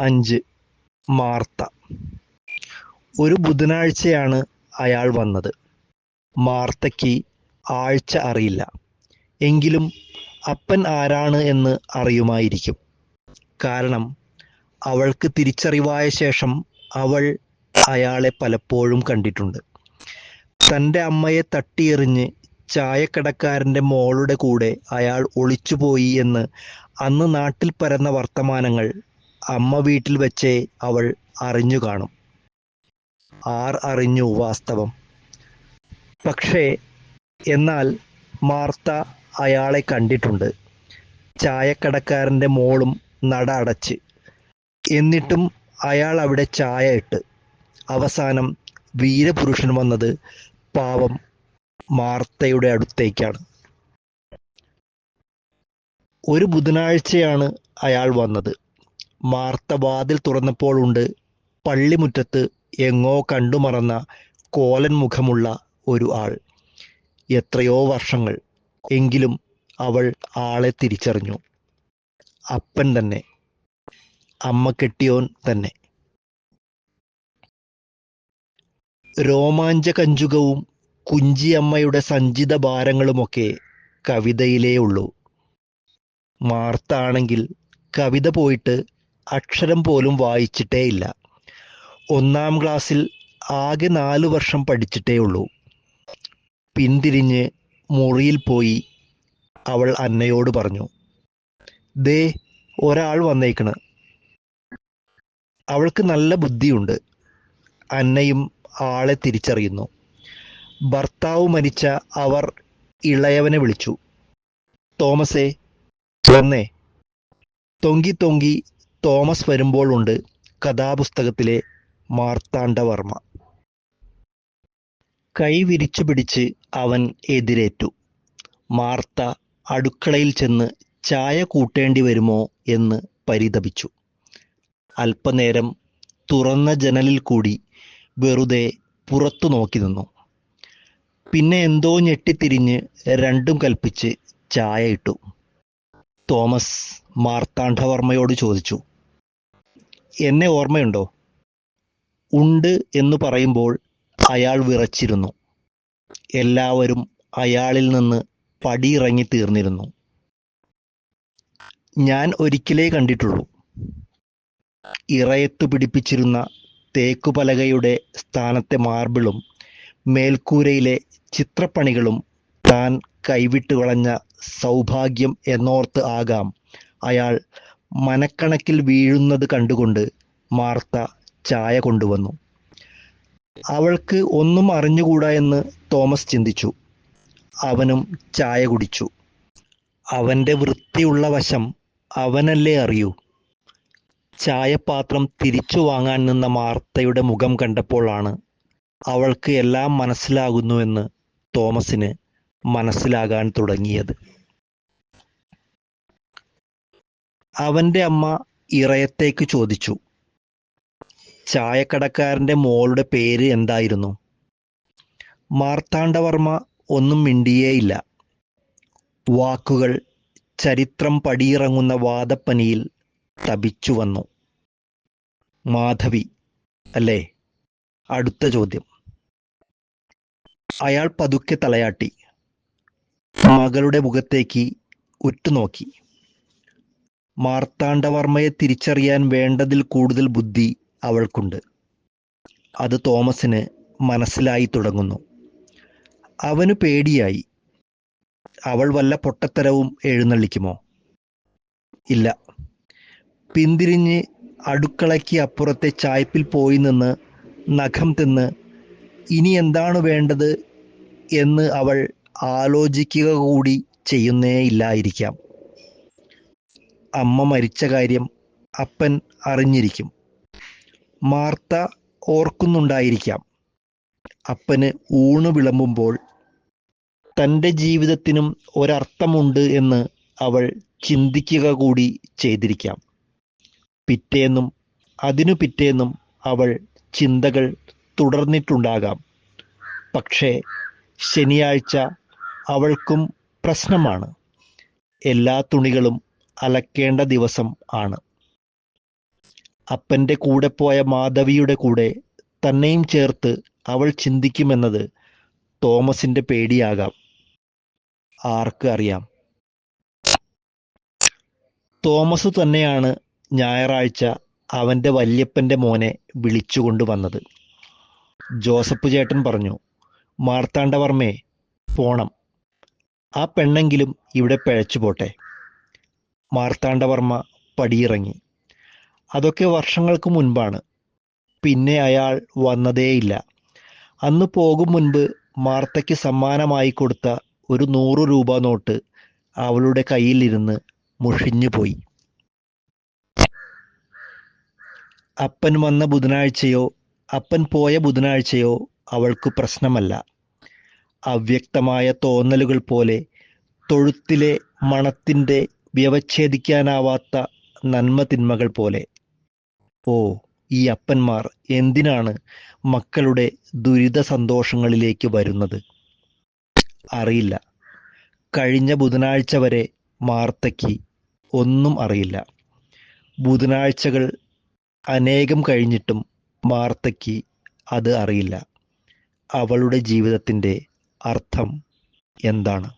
അഞ്ച്. മാർത്ത. ഒരു ബുധനാഴ്ചയാണ് അയാൾ വന്നത്. മാർത്തയ്ക്ക് ആഴ്ച അറിയില്ല. എങ്കിലും അപ്പൻ ആരാണ് എന്ന് അറിയുമായിരിക്കും. കാരണം അവൾക്ക് തിരിച്ചറിവായ ശേഷം അവൾ അയാളെ പലപ്പോഴും കണ്ടിട്ടുണ്ട്. തന്റെ അമ്മയെ തട്ടിയെറിഞ്ഞ് ചായക്കടക്കാരന്റെ മോളുടെ കൂടെ അയാൾ ഒളിച്ചുപോയി എന്ന് അന്ന് നാട്ടിൽ പരന്ന വർത്തമാനങ്ങൾ അമ്മ വീട്ടിൽ വെച്ചേ അവൾ അറിഞ്ഞു കാണും. ആർ അറിഞ്ഞു വാസ്തവം. പക്ഷേ എന്നാൽ മാർത്ത അയാളെ കണ്ടിട്ടുണ്ട്. ചായക്കടക്കാരന്റെ മോളും നട അടച്ച്. എന്നിട്ടും അയാൾ അവിടെ ചായ ഇട്ട്. അവസാനം വീരപുരുഷൻ വന്നത് പാവം മാർത്തയുടെ അടുത്തേക്കാണ്. ഒരു ബുധനാഴ്ചയാണ് അയാൾ വന്നത്. മാർത്ത വാതിൽ തുറന്നപ്പോഴുണ്ട് പള്ളിമുറ്റത്ത് എങ്ങോ കണ്ടു മറന്ന കോലൻ മുഖമുള്ള ഒരു ആൾ. എത്രയോ വർഷങ്ങൾ എങ്കിലും അവൾ ആളെ തിരിച്ചറിഞ്ഞു. അപ്പൻ തന്നെ. അമ്മ കെട്ടിയോൻ തന്നെ. രോമാഞ്ച രോമാഞ്ചകഞ്ചുകവും കുഞ്ചിയമ്മയുടെ സഞ്ചിത ഭാരങ്ങളുമൊക്കെ കവിതയിലേ ഉള്ളൂ. മാർത്താണെങ്കിൽ കവിത പോയിട്ട് അക്ഷരം പോലും വായിച്ചിട്ടേ ഇല്ല. ഒന്നാം ക്ലാസ്സിൽ ആകെ നാല് വർഷം പഠിച്ചിട്ടേ ഉള്ളൂ. പിന്തിരിഞ്ഞ് മുറിയിൽ പോയി അവൾ അന്നയോട് പറഞ്ഞു ദേ ഒരാൾ വന്നേക്കണ്. അവൾക്ക് നല്ല ബുദ്ധിയുണ്ട്. അന്നയും ആളെ തിരിച്ചറിയുന്നു. ഭർത്താവ് മരിച്ച അവർ ഇളയവനെ വിളിച്ചു. തോമസേ വന്നേ. തൊങ്കി തൊങ്കി തോമസ് വരുമ്പോൾ ഉണ്ട് കഥാപുസ്തകത്തിലെ മാർത്താണ്ഡവർമ്മ. കൈ വിരിച്ചു പിടിച്ച് അവൻ എതിരേറ്റു. മാർത്ത അടുക്കളയിൽ ചെന്ന് ചായ കൂട്ടേണ്ടി വരുമോ എന്ന് പരിതപിച്ചു. അല്പനേരം തുറന്ന ജനലിൽ കൂടി വെറുതെ പുറത്തു നോക്കി നിന്നു. പിന്നെ എന്തോ ഞെട്ടിത്തിരിഞ്ഞ് രണ്ടും കൽപ്പിച്ച് ചായ ഇട്ടു. തോമസ് മാർത്താണ്ഡവർമ്മയോട് ചോദിച്ചു എന്നെ ഓർമ്മയുണ്ടോ? ഉണ്ട് എന്ന് പറയുമ്പോൾ അയാൾ വിറച്ചിരുന്നു. എല്ലാവരും അയാളിൽ നിന്ന് പടിയിറങ്ങി തീർന്നിരുന്നു. ഞാൻ ഒരിക്കലേ കണ്ടിട്ടുള്ളൂ. ഇറയത്തു പിടിപ്പിച്ചിരുന്ന തേക്കുപലകയുടെ സ്ഥാനത്തെ മാർബിളും മേൽക്കൂരയിലെ ചിത്രപ്പണികളും താൻ കൈവിട്ട് കളഞ്ഞ സൗഭാഗ്യം എന്നോർത്ത് ആകാം അയാൾ മനക്കണക്കിൽ വീഴുന്നത് കണ്ടുകൊണ്ട് മാർത്ത ചായ കൊണ്ടുവന്നു. അവൾക്ക് ഒന്നും അറിഞ്ഞുകൂടാ എന്ന് തോമസ് ചിന്തിച്ചു. അവനും ചായ കുടിച്ചു. അവന്റെ വൃത്തിയുള്ള വശം അവനല്ലേ അറിയൂ. ചായപാത്രം തിരിച്ചു വാങ്ങാൻ നിന്ന മാർത്തയുടെ മുഖം കണ്ടപ്പോഴാണ് അവൾക്ക് എല്ലാം മനസ്സിലാകുന്നുവെന്ന് തോമസിന് മനസ്സിലാകാൻ തുടങ്ങിയത്. അവന്റെ അമ്മ ഇറയത്തേക്ക് ചോദിച്ചു. ചായക്കടക്കാരന്റെ മോളുടെ പേര് എന്തായിരുന്നു? മാർത്താണ്ഡവർമ്മ ഒന്നും മിണ്ടിയേയില്ല. വാക്കുകൾ ചരിത്രം പടിയിറങ്ങുന്ന വാദപ്പനിയിൽ തപിച്ചു വന്നു. മാധവി അല്ലേ? അടുത്ത ചോദ്യം. അയാൾ പതുക്കെ തലയാട്ടി. മകളുടെ മുഖത്തേക്ക് ഉറ്റുനോക്കി. മാർത്താണ്ഡവർമ്മയെ തിരിച്ചറിയാൻ വേണ്ടതിൽ കൂടുതൽ ബുദ്ധി അവൾക്കുണ്ട്. അത് തോമസിന് മനസ്സിലായി തുടങ്ങുന്നു. അവന് പേടിയായി. അവൾ വല്ല പൊട്ടത്തരവും എഴുന്നള്ളിക്കുമോ? ഇല്ല. പിന്തിരിഞ്ഞ് അടുക്കളയ്ക്ക് അപ്പുറത്തെ ചായ്പിൽ പോയി നിന്ന് നഖം തിന്ന് ഇനി എന്താണ് വേണ്ടത് എന്ന് അവൾ ആലോചിക്കുക കൂടി ചെയ്യുന്നേയില്ലായിരിക്കാം. അമ്മ മരിച്ച കാര്യം അപ്പൻ അറിഞ്ഞിരിക്കും. മാർത്ത ഓർക്കുന്നുണ്ടായിരിക്കാം. അപ്പന് ഊണ് വിളമ്പുമ്പോൾ തന്റെ ജീവിതത്തിനും ഒരർത്ഥമുണ്ട് എന്ന് അവൾ ചിന്തിക്കുക കൂടി ചെയ്തിരിക്കാം. പിറ്റേന്നും അതിനു പിറ്റേന്നും അവൾ ചിന്തകൾ തുടർന്നിട്ടുണ്ടാകാം. പക്ഷേ ശനിയാഴ്ച അവൾക്കും പ്രശ്നമാണ്. എല്ലാ തുണികളും അലക്കേണ്ട ദിവസം ആണ്. അപ്പന്റെ കൂടെ പോയ മാധവിയുടെ കൂടെ തന്നെയും ചേർത്ത് അവൾ ചിന്തിക്കുമെന്നത് തോമസിന്റെ പേടിയാകാം. ആർക്ക് അറിയാം. തോമസ് തന്നെയാണ് ഞായറാഴ്ച അവന്റെ വല്യപ്പന്റെ മോനെ വിളിച്ചുകൊണ്ട് വന്നത്. ജോസഫ് ചേട്ടൻ പറഞ്ഞു മാർത്താണ്ഡവർമ്മേ പോണം. ആ പെണ്ണെങ്കിലും ഇവിടെ പിഴച്ചു പോട്ടെ. മാർത്താണ്ഡവർമ്മ പടിയിറങ്ങി. അതൊക്കെ വർഷങ്ങൾക്ക് മുൻപാണ്. പിന്നെ അയാൾ വന്നതേയില്ല. അന്ന് പോകും മുൻപ് മാർത്തയ്ക്ക് സമ്മാനമായി കൊടുത്ത ഒരു നൂറ് രൂപ നോട്ട് അവളുടെ കയ്യിലിരുന്ന് മുഷിഞ്ഞുപോയി അപ്പൻ വന്ന ബുധനാഴ്ചയോ അപ്പൻ പോയ ബുധനാഴ്ചയോ അവൾക്ക് പ്രശ്നമല്ല. അവ്യക്തമായ തോന്നലുകൾ പോലെ തൊഴുത്തിലെ മണത്തിന്റെ വ്യവച്ഛേദിക്കാനാവാത്ത നന്മ തിന്മകൾ പോലെ. ഓ ഈ അപ്പന്മാർ എന്തിനാണ് മക്കളുടെ ദുരിത സന്തോഷങ്ങളിലേക്ക് വരുന്നത്? അറിയില്ല. കഴിഞ്ഞ ബുധനാഴ്ച വരെ മാർത്തയ്ക്ക് ഒന്നും അറിയില്ല. ബുധനാഴ്ചകൾ അനേകം കഴിഞ്ഞിട്ടും മാർത്തയ്ക്ക് അത് അറിയില്ല. അവളുടെ ജീവിതത്തിന്റെ അർത്ഥം എന്താണ്?